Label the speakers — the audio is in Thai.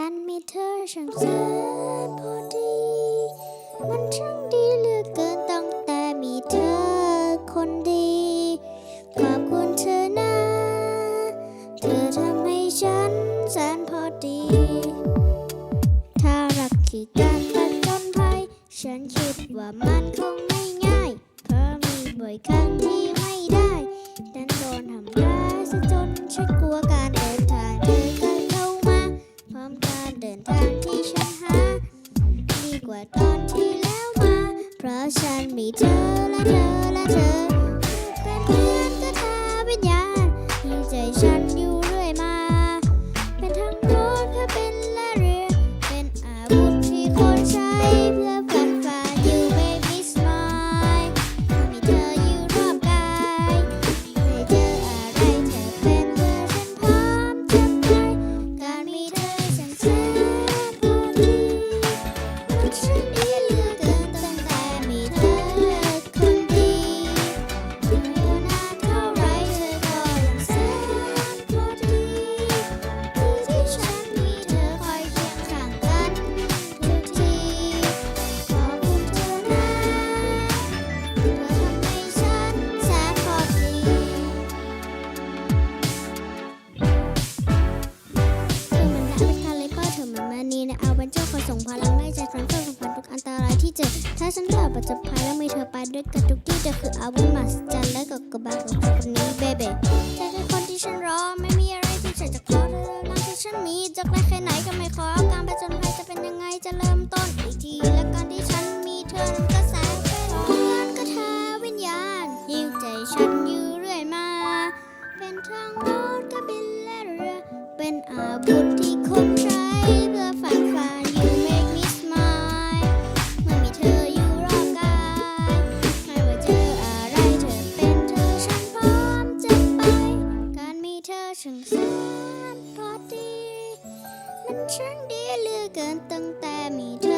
Speaker 1: กันมีเธอช่างแสนพอดี มันช่างดีเหลือเกินตั้งแต่มีเธอคนดีขอบคุณเธอนะ เธอทำให้ฉันแสนพอดี ถ้ารักคือการผจญภัย ฉันคิดว่ามันคงไม่ง่าย เพราะมีบ่อยครั้งที่ไม่ได้ดัน ที่แล้วมา เพราะฉันมีเธอและเธอและเธอ อาเป็นเจ้าคอยส่งพลังให้ใจครั้งเฝ้าสัมพันธ์ทุกอันตรายที่เจอ ถ้าฉันเกิดปัจจุบันแล้วมีเธอไปด้วยกันทุกที่เธอคืออาวุธมหัศจรรย์และก็กระบาของคนนี้เบเบ้เธอคือคนที่ฉันรอไม่มีอะไรที่ฉันจะขอเธอรักที่ฉันมีจะไกลแค่ไหนก็ไม่ขอการผจญภัยจะเป็นยังไงจะเริ่มต้นอีกทีและการที่ฉันมีเธอนั้นก็แสนเป็นเพื่อนก็ทาวิญญาณยิวใจฉันอยู่เรื่อยมา เป็นทั้งรถก็บินและเรือเป็นอาวุธที่ พอดี มันช่างดีเหลือเกินตั้งแต่มีเธอ